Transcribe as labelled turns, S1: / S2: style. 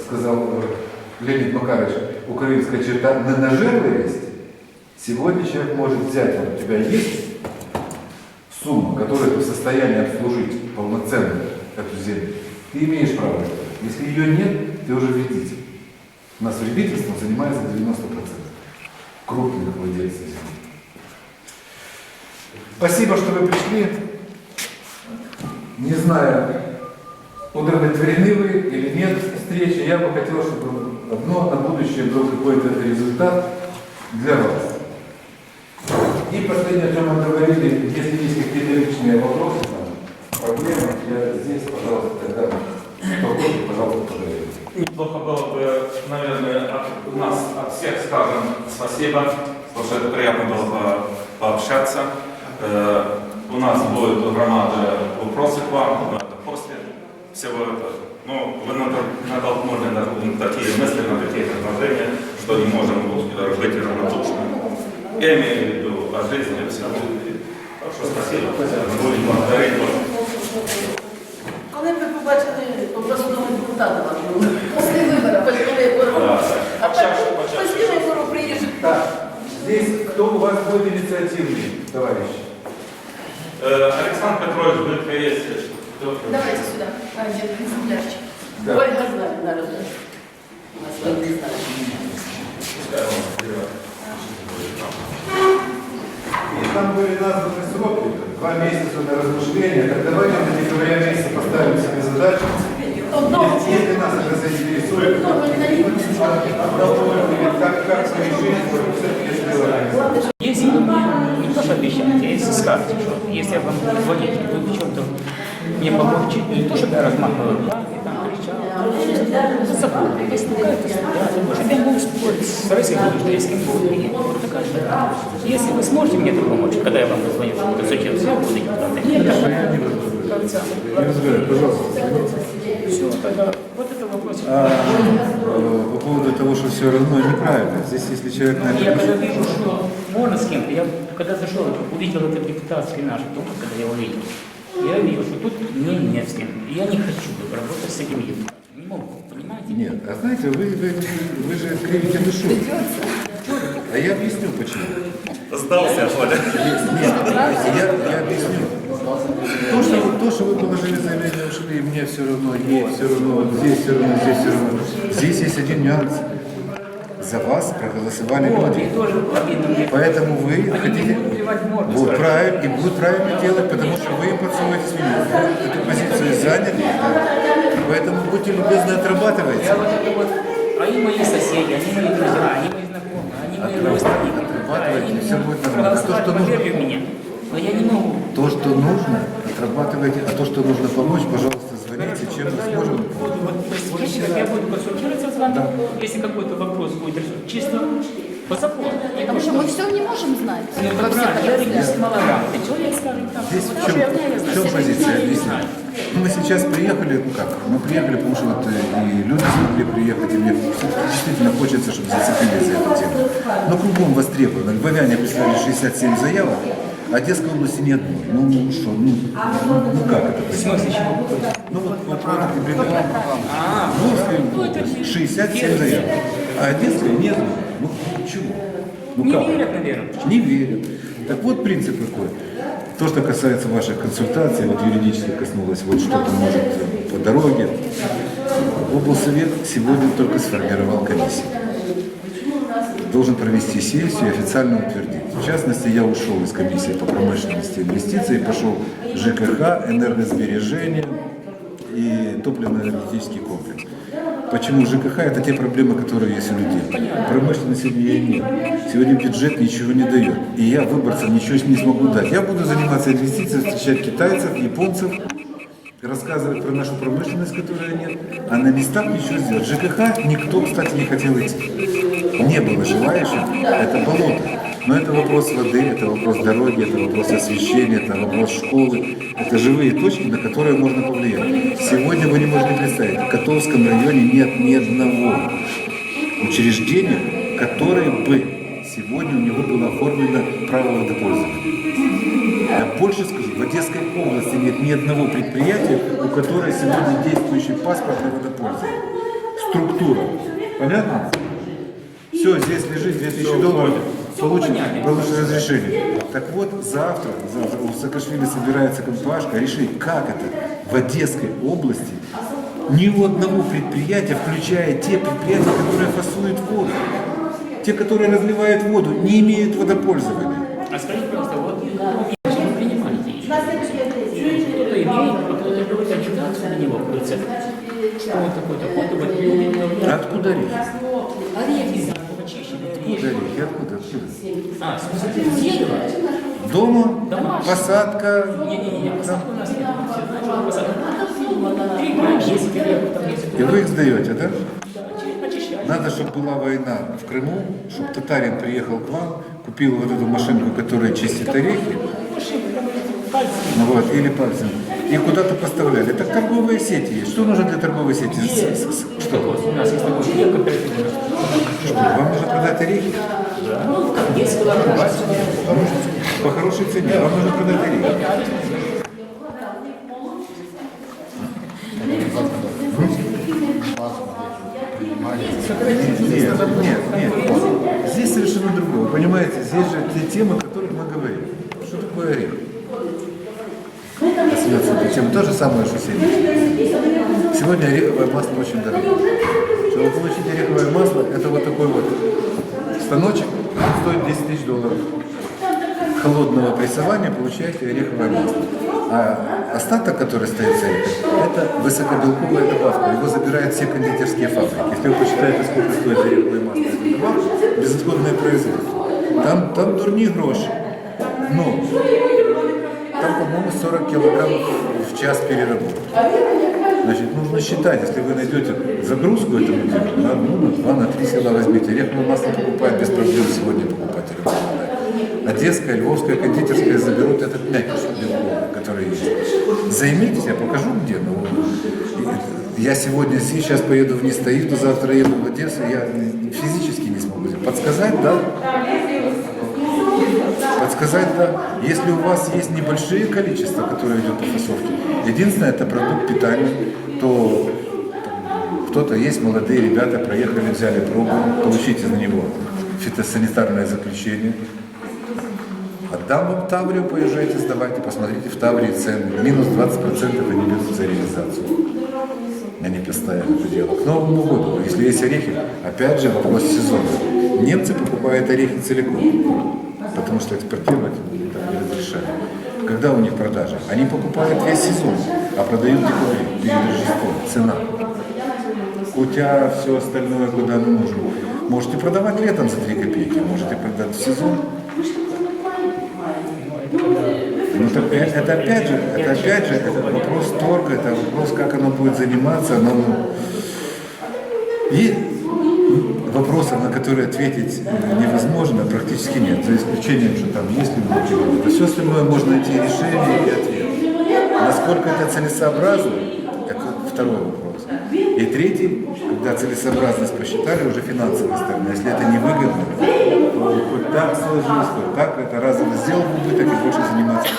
S1: сказал э, Леонид Макарович, украинская черта ненажерливость, сегодня человек может взять, вот у тебя есть сумма, которую ты в состоянии обслужить полноценно эту землю, ты имеешь право. Если ее нет, ты уже вредитель. У нас вредительством занимается 90% крупных владельцев земли. Спасибо, что вы пришли. Не знаю, удовлетворены вы или нет встречи, я бы хотел, чтобы одно на будущее был какой-то результат для вас. И последнее, о чем мы говорили, если есть какие-то личные вопросы, проблемы, я здесь, пожалуйста, тогда спокойно, пожалуйста, поговорим.
S2: Неплохо было бы, наверное, от нас, от всех скажем спасибо, потому что это приятно было по- пообщаться. Э, У нас будет громада вопросов к вам, но это после всего этого. Ну, вы нат- натолкнули на такие мысли, на такие предложения, что не можем э, быть равнодушны. Я имею в виду о жизни, о всем. Так что спасибо. Будем благодарить вас.
S3: Коли ви побачили обласного депутата вашого? Після виборів, після виборів.
S2: Да,
S3: А так,
S2: почаще, почаще.
S3: після виборів приїжджають.
S1: Так, здесь кто у вас будет инициативный, товарищ?
S2: Э, Александр Петрович, вы есть. Кто?
S3: Давайте сюди. А, де екземплярчик.
S1: Да.
S3: Ольга знає, зараз. У нас ви не знаєте.
S2: Пускай он вперед.
S1: И там были названы сроки, два месяца на размышления. Так давайте на декабря месяца поставим себе задачу.
S3: Одного
S1: Если, если нас это заинтересует,
S3: одного не наїдете.
S1: обдумывать, как, как решить, вот все-таки сделаем.
S4: Если вы мне не то что обещаете, а если скажете, что если я вам буду звонить, вы в мне помочь, не то, чтобы я размахивал руками, там кричал, есть какая-то может, я могу спорить с Россией, что я с кем буду. Если вы сможете мне это помочь, когда я вам позвоню, что это зачем все буду депутаты, нет, конца. Все, тогда вот это вопрос.
S5: А, по поводу того, что все равно неправильно. Здесь, если человек на
S4: Я
S5: это
S4: когда вижу, что можно с кем-то, я когда зашел, увидел этот депутатский наш дом, когда я увидел, я видел, что тут мне нет с кем. Я не хочу работать с этим депутатом. Не могу, понимаете?
S5: Нет, а знаете, вы, вы, вы же кривите душу. А я объясню почему.
S2: Сдался, Оля.
S5: Нет, я, я объясню. То что, вы- то, что вы положили заявление, ушли, мне все равно, ей все равно, здесь все равно, здесь все равно. Здесь есть один нюанс. За вас проголосовали
S4: Вот,
S5: люди.
S4: тоже.
S5: Поэтому вы
S4: Они
S5: хотите...
S4: морду,
S5: Вот, правильно, и будут правильно делать, потому что вы им подсовываете свинью. Эту позицию заняли, поэтому будьте любезны, отрабатывайте.
S4: Я вот это вот, они мои соседи, они мои друзья, они мои знакомые, они мои родственники.
S5: Отрабатывайте, всё будет нормально. А то, что нужно-
S4: меня. Но я не могу.
S5: То, что нужно, отрабатывайте, а то, что нужно помочь, пожалуйста, звоните, чем мы сможем.
S4: Вот, вот, простите, как я буду консультироваться с вами, если какой-то вопрос будет решен, чисто по закону.
S6: Потому что мы все не можем знать.
S4: Ну, правильно, я. Человек скажет там,
S5: Здесь в чем, в чем позиция? Объясню. Ну, Мы сейчас приехали, ну как, мы приехали, потому что вот э, и люди смогли приехать, и мне действительно хочется, чтобы зацепились за эту тему. Но кругом востребовано. Львовяне прислали 67 заявок, Одесской области нет. Ну, ну что, ну, ну как это?
S4: В смысле чего?
S5: Ну вот по поводу приближения.
S4: А,
S5: В Львовской 67 заявок, а Одесской нет. Ну чего? Ну
S4: не
S5: как?
S4: верят, наверное.
S5: Не верят. Так вот принцип какой. То, что касается ваших консультаций, вот юридически коснулось, вот что-то может по дороге. Облсовет сегодня только сформировал комиссию. Должен провести сессию и официально утвердить. В частности, я ушел из комиссии по промышленности и инвестиций, пошел ЖКХ, энергосбережение и топливно-энергетический комплекс. Почему ЖКХ? Это те проблемы, которые есть у людей. Промышленности сегодня ее нет. Сегодня бюджет ничего не дает. И я выборцам ничего не смогу дать. Я буду заниматься инвестициями, встречать китайцев, японцев, рассказывать про нашу промышленность, которая нет, а на местах ничего сделать. ЖКХ никто, кстати, не хотел идти. Не было желающих, это болото. Но это вопрос воды, это вопрос дороги, это вопрос освещения, это вопрос школы. Это живые точки, на которые можно повлиять. Сегодня вы не можете представить, в Котовском районе нет ни одного учреждения, которое бы сегодня у него было оформлено право водопользования. Я больше скажу, в Одесской области нет ни одного предприятия, у которого сегодня действующий паспорт на водопользование. структура. Понятно? Все, здесь лежит 2000 долларов, получишь,
S4: понятно.
S5: получишь разрешение. Так вот, завтра, завтра у Саакашвили собирается компашка решить, как это в Одесской области ни у одного предприятия, включая те предприятия, которые фасуют воду, те, которые разливают воду, не имеют водопользования.
S4: А скажите, пожалуйста, вот вы принимаете их. Кто-то имеет, кто-то какую-то него, говорится, что он такой-то, вот вот
S5: А Откуда речь? Откуда
S4: орехи.
S5: речь? Откуда? Откуда?
S4: А, с дерева?
S5: Дома?
S4: Домашний.
S5: Посадка?
S4: Не-не-не, посадку у нас нет. Посадка. Три грамма, есть.
S5: И вы их сдаете, да? Надо, чтобы была война в Крыму, чтобы татарин приехал к вам, купил вот эту машинку, которая чистит орехи, вот, или пальцем, и куда-то поставляли. Так торговые сети есть. Что нужно для торговой сети? Что?
S4: У нас есть такой хлеб кооперативный.
S5: Что? Вам нужно продать орехи?
S4: Ну, как 10 килограмм.
S5: По хорошей цене. Вам нужно продать орехи. Нет, нет, нет. Здесь совершенно другое. Понимаете, здесь же те темы, о которых мы говорим. Что такое орех? Остается тема. То же самое, что сегодня. Ореховое масло очень дорогое. Чтобы получить ореховое масло, это вот такой вот станочек, он стоит 10 тысяч долларов. Холодного прессования получаете ореховое масло. А остаток, который стоит за этим, это высокобелковая добавка. Его забирают все кондитерские фабрики. Если вы посчитаете, сколько стоит ореховое масло, эта добавка, безотходное производство. Там, там дурни гроши. Но там, по-моему, 40 килограммов в час переработки. Значит, нужно считать, если вы найдете загрузку этому делу, на одну, на два, на три села возьмите. Ореховое масло покупают без проблем сегодня покупателям. Одесская, Львовская кондитерская заберут этот мякиш белковый, который есть. Займитесь, я покажу где. Но я сегодня здесь, сейчас поеду в Нестоит, завтра еду в Одессу, я физически не смогу. Подсказать, да? Подсказать, да. Если у вас есть небольшие количества, которые идут по фасовке, единственное, это продукт питания, то кто-то есть, молодые ребята, проехали, взяли пробу, получите на него фитосанитарное заключение. Отдам вам Таврию, поезжайте, сдавайте, посмотрите в Таврии цены. Минус 20% они берут за реализацию. Они постоянно это делают. К Новому году, если есть орехи, опять же вопрос сезона. Немцы покупают орехи целиком, потому что экспортировать так не разрешали. Когда у них продажи? Они покупают весь сезон, а продают декабре, перед Рождеством. Цена. Кутя, все остальное, куда нужно. Можете продавать летом за 3 копейки, можете продать в сезон. Ну, так э- это опять же, это опять же, это вопрос торга, это вопрос, как оно будет заниматься, оно, ну, и вопросов, на которые ответить невозможно, практически нет, за исключением, что там есть ли блоки робота. Все остальное можно найти решение и ответ. Насколько это целесообразно, это второй вопрос. И третий, когда целесообразность посчитали, уже финансовая сторона. Если это невыгодно, то хоть так сложилось, хоть так, это раз сделал убыток и больше заниматься.